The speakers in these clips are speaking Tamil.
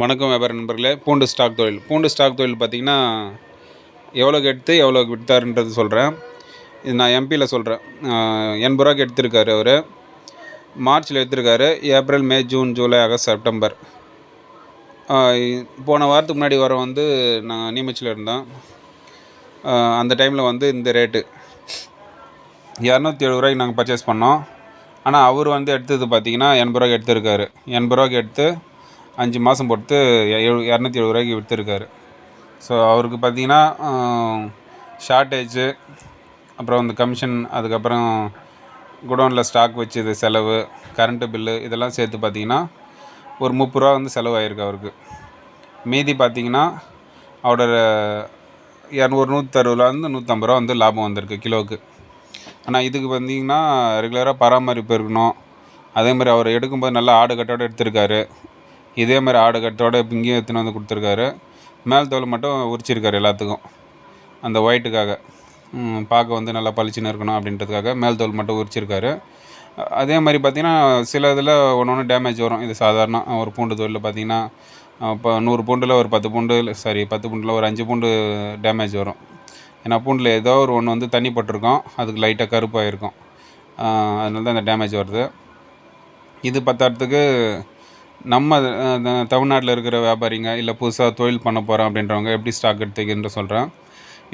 வணக்கம் வியாபார நண்பர்களே. பூண்டு ஸ்டாக் தொழில். பூண்டு ஸ்டாக் தொழில் பார்த்திங்கன்னா எவ்வளோக்கு எடுத்து எவ்வளோக்கு விற்றாருன்றது சொல்கிறேன் இது நான் எம்பியில் சொல்கிறேன் எண்பது ரூபாய்க்கு எடுத்திருக்காரு அவர். மார்ச்சில் எடுத்திருக்காரு. April May June July August September. போன வாரத்துக்கு முன்னாடி வர வந்து நான் நீமச்சில் இருந்தோம் அந்த டைமில் வந்து இந்த ரேட்டு இரநூத்தி எழுபது ரூபாய்க்கு நாங்கள் பர்ச்சேஸ் பண்ணோம். ஆனால் அவர் வந்து எடுத்தது பார்த்திங்கன்னா எண்பது ரூபாய்க்கு எடுத்திருக்காரு. எண்பது ரூபாய்க்கு எடுத்து அஞ்சு மாதம் பொறுத்து எழு இரநூத்தி எழுபது ரூபாய்க்கு விற்றுருக்காரு ஸோ அவருக்கு பார்த்தீங்கன்னா ஷார்ட்டேஜு அப்புறம் இந்த கமிஷன் அதுக்கப்புறம் குடோனில் ஸ்டாக் வச்சது செலவு கரண்ட்டு பில்லு இதெல்லாம் சேர்த்து பார்த்தீங்கன்னா ஒரு முப்பது ரூபா வந்து செலவாயிருக்கு அவருக்கு. மீதி பார்த்தீங்கன்னா அவரோட இரநூறு நூற்றறுபதுலேருந்து நூற்றம்பது ரூபா வந்து லாபம் வந்திருக்கு கிலோவுக்கு. ஆனால் இதுக்கு பார்த்தீங்கன்னா ரெகுலராக பராமரிப்பு இருக்கணும். அதே மாதிரி அவர் எடுக்கும்போது நல்லா ஆடு கட்டோடு எடுத்திருக்காரு. இதே மாதிரி ஆடு கட்டோட இங்கேயும் எடுத்துன்னு வந்து கொடுத்துருக்காரு. மேல் தோல் மட்டும் உரிச்சிருக்காரு எல்லாத்துக்கும். அந்த ஒயிட்டுக்காக பார்க்க வந்து நல்லா பளிச்சுன்னு இருக்கணும் அப்படின்றதுக்காக மேல் தோல் மட்டும் உரிச்சிருக்காரு. அதே மாதிரி பார்த்திங்கன்னா சில இதில் ஒன்று ஒன்று டேமேஜ் வரும். இது சாதாரண ஒரு பூண்டு தொழிலில் பார்த்திங்கன்னா இப்போ நூறு பூண்டில் ஒரு பத்து பூண்டு சாரி பத்து பூண்டில் ஒரு அஞ்சு பூண்டு டேமேஜ் வரும். ஏன்னா பூண்டில் ஏதோ ஒரு ஒன்று வந்து தண்ணி பட்டிருக்கோம். அதுக்கு லைட்டாக கருப்பாக இருக்கும் அதனால தான் அந்த டேமேஜ் வருது. இது பத்தாயிரத்துக்கு நம்ம தமிழ்நாட்டில் இருக்கிற வியாபாரிங்க இல்லை புதுசாக தொழில் பண்ண போகிறோம் அப்படின்றவங்க எப்படி ஸ்டாக் எடுத்துக்கின்ற சொல்கிறேன்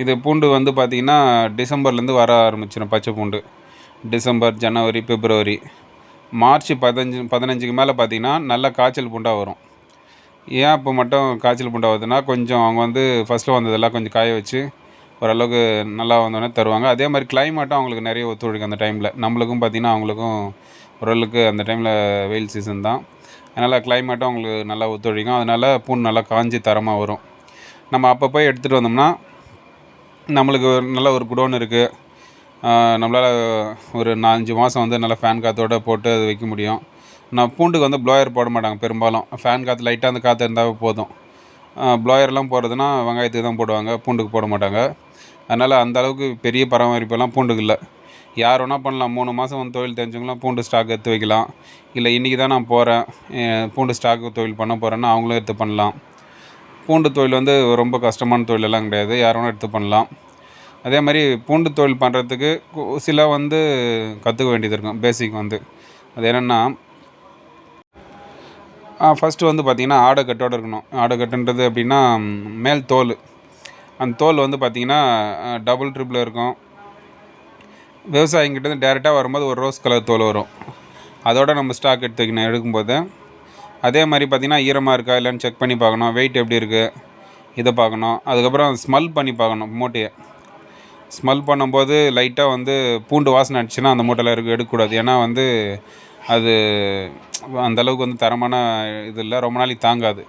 இது பூண்டு வந்து பார்த்திங்கன்னா டிசம்பர்லேருந்து வர ஆரம்பிச்சிடும் பச்சை பூண்டு. டிசம்பர் ஜனவரி பிப்ரவரி. மார்ச் பதினஞ்சு பதினஞ்சுக்கு மேலே பார்த்திங்கன்னா நல்ல காய்ச்சல் பூண்டாக வரும். ஏன் இப்போ மட்டும் காய்ச்சல் பூண்டாக வருதுன்னா கொஞ்சம் அவங்க வந்து ஃபஸ்ட்டில் வந்ததெல்லாம் கொஞ்சம் காய வச்சு ஓரளவுக்கு நல்லா வந்தோடனே தருவாங்க. அதே மாதிரி கிளைமேட்டும் அவங்களுக்கு நிறைய ஒத்துழைக்கும் அந்த டைமில் நம்மளுக்கும் பார்த்திங்கன்னா அவங்களுக்கும் ஓரளவுக்கு அந்த டைமில் வெயில் சீசன் தான். அதனால் கிளைமேட்டும் அவங்களுக்கு நல்லா ஒத்துழைக்கும். அதனால் பூண்டு நல்லா காஞ்சி தரமாக வரும். நம்ம அப்போ போய் எடுத்துகிட்டு வந்தோம்னா நம்மளுக்கு நல்ல ஒரு குடோன் இருக்குது நம்மளால் ஒரு நாலஞ்சு மாதம் வந்து நல்லா ஃபேன் காற்றோட போட்டு அது வைக்க முடியும். நான் பூண்டுக்கு வந்து ப்ளோயர் போட மாட்டாங்க பெரும்பாலும். ஃபேன் காற்று லைட்டாக அந்த காற்று இருந்தால் போதும். ப்ளோயர்லாம் போடுறதுனா வெங்காயத்துக்கு தான் போடுவாங்க பூண்டுக்கு போட மாட்டாங்க. அதனால் அந்த அளவுக்கு பெரிய பராமரிப்பெல்லாம் பூண்டுக்கு இல்லை. யார் வேணால் பண்ணலாம். மூணு மாதம் வந்து தொழில் தெரிஞ்சவங்களாம் பூண்டு ஸ்டாக் எடுத்து வைக்கலாம். இல்லை இன்றைக்கி தான் நான் போகிறேன் பூண்டு ஸ்டாக்கு தொழில் பண்ண போகிறேன்னா அவங்களும் எடுத்து பண்ணலாம். பூண்டு தொழில் வந்து ரொம்ப கஷ்டமான தொழிலெல்லாம் கிடையாது. யார் வேணால் எடுத்து பண்ணலாம். அதே மாதிரி பூண்டு தொழில் பண்ணுறதுக்கு சில வந்து கற்றுக்க வேண்டியது இருக்கும். பேசிக் வந்து. அது என்னென்னா ஃபஸ்ட்டு வந்து பார்த்திங்கன்னா ஆடைக்கட்டோடு இருக்கணும். ஆடைக்கட்டுன்றது அப்படின்னா மேல் தோல். அந்த தோல் வந்து பார்த்திங்கன்னா டபுள் ட்ரிப்பில் இருக்கும். விவசாயிங்கிட்டேருந்து டேரெக்டாக வரும்போது ஒரு ரோஸ் கலர் தோல் வரும். அதோட நம்ம ஸ்டாக் எடுத்து வைக்கணும் எடுக்கும்போது அதே மாதிரி பார்த்திங்கன்னா ஈரமாக இருக்கா இல்லைன்னு செக் பண்ணி பார்க்கணும். வெயிட் எப்படி இருக்குது இதை பார்க்கணும். அதுக்கப்புறம் ஸ்மெல் பண்ணி பார்க்கணும் மூட்டையை. ஸ்மெல் பண்ணும்போது லைட்டாக வந்து பூண்டு வாசனை அடிச்சுன்னா அந்த மூட்டையில் இருக்க எடுக்கக்கூடாது. ஏன்னா வந்து அது அந்தளவுக்கு வந்து தரமான இது இல்லை ரொம்ப நாளைக்கு தாங்காது.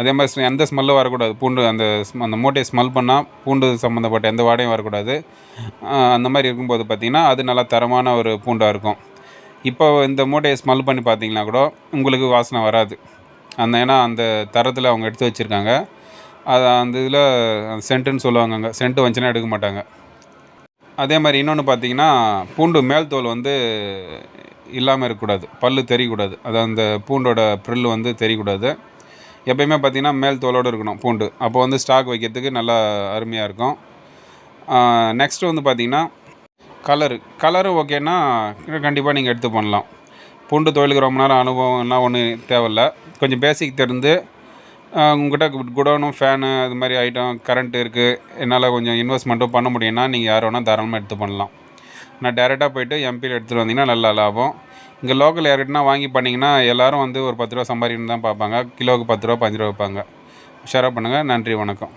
அதே மாதிரி எந்த ஸ்மெல்லும் வரக்கூடாது. பூண்டு அந்த அந்த மூட்டையை ஸ்மெல் பண்ணால் பூண்டு சம்மந்தப்பட்ட எந்த வாடையும் வரக்கூடாது. அந்த மாதிரி இருக்கும்போது பார்த்திங்கன்னா அது நல்லா தரமான ஒரு பூண்டாக இருக்கும். இப்போ இந்த மூட்டையை ஸ்மெல் பண்ணி பார்த்தீங்கன்னா கூட உங்களுக்கு வாசனை வராது. அந்த ஏன்னா அந்த தரத்தில் அவங்க எடுத்து வச்சுருக்காங்க. அது அந்த இதில் சென்ட்டுன்னு சொல்லுவாங்க அங்கே சென்ட்டு வந்துச்சுன்னா எடுக்க மாட்டாங்க. அதே மாதிரி இன்னொன்று பார்த்தீங்கன்னா பூண்டு மேல் தோல் வந்து இல்லாமல் இருக்கக்கூடாது. பல் தெரியக்கூடாது. அது அந்த பூண்டோட ப்ரில் வந்து தெரியக்கூடாது. எப்பயுமே பார்த்திங்கன்னா மேல் தோலோடு இருக்கணும் பூண்டு. அப்போ வந்து ஸ்டாக் வைக்கிறதுக்கு நல்லா அருமையாக இருக்கும். நெக்ஸ்ட்டு வந்து பார்த்திங்கன்னா கலரு கலரு ஓகேன்னா கண்டிப்பாக நீங்கள் எடுத்து பண்ணலாம். பூண்டு தொழிலுக்கு ரொம்ப நேரம் அனுபவம்லாம் ஒன்றும் தேவையில்ல. கொஞ்சம் பேசிக் தெரிந்து உங்கள்கிட்ட குடோனும் ஃபேனு அது மாதிரி ஐட்டம் கரண்ட்டு இருக்குது என்னால் கொஞ்சம் இன்வெஸ்ட்மெண்ட்டும் பண்ண முடியும்னா நீங்கள் யார் வேணால் தாராளமாக எடுத்து பண்ணலாம். நான் டேரெக்டாக போய்ட்டு எம்பியில் எடுத்துகிட்டு வந்தீங்கன்னா நல்லா லாபம். இங்கே லோக்கல் யார்கிட்டனா வாங்கி பண்ணிங்கன்னா எல்லோரும் வந்து ஒரு பத்து ரூபா சம்பாதிக்கணும்னு தான் பார்ப்பாங்க. கிலோவுக்கு பத்து ரூபா பாஞ்சு ரூபா விற்பாங்க உஷாராக பண்ணுங்கள் நன்றி வணக்கம்.